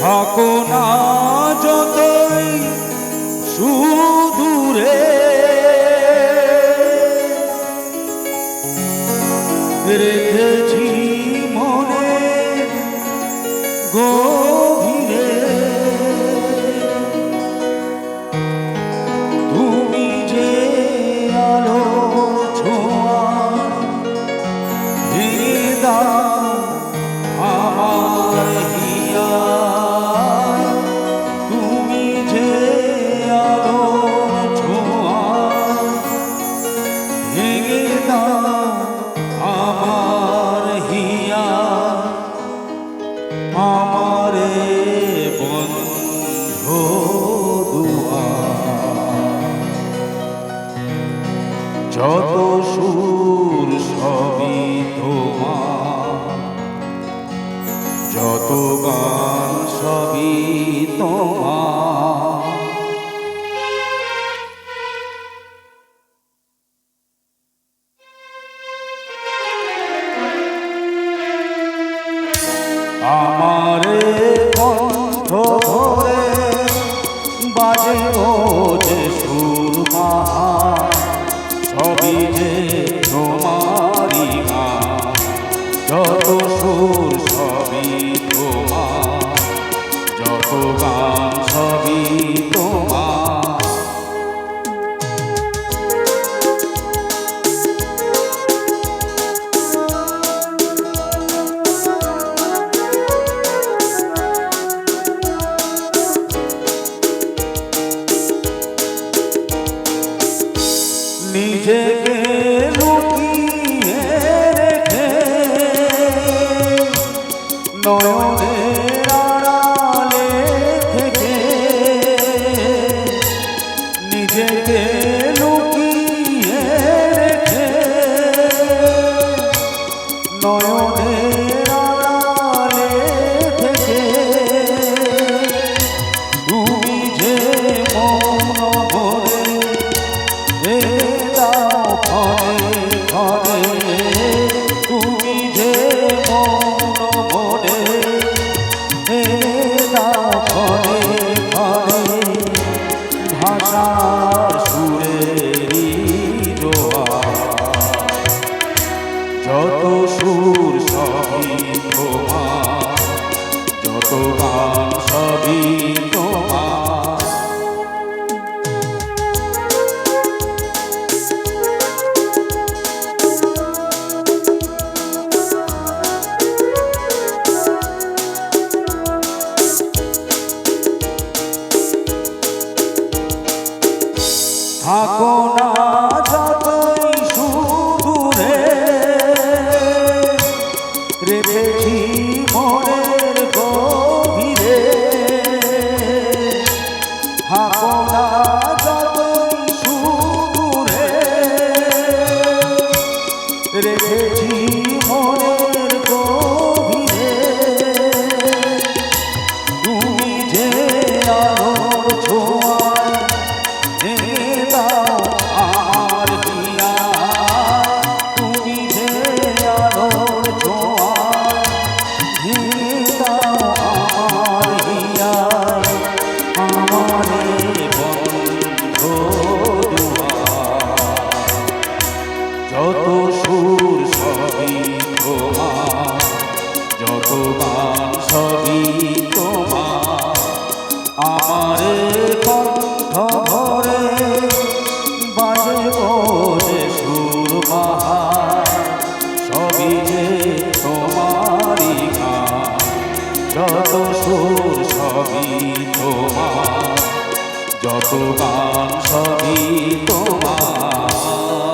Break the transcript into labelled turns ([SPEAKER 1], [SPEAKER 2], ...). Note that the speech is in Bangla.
[SPEAKER 1] থাকো না যতই সুদূরে। রেখেছি মনে গো আমার নয়নের আড়ালে নিজেকে লুকিয়ে রেখে নয় থাকো না যতই সুদূরে। রেখেছি মনের গভীরে। থাকো না আমারে কণ্ঠ ভরে বাজে ওরে সুর মহা সবই যে তোমারি যত সুর, সবই তোমার, যত গান, সবই তোমার।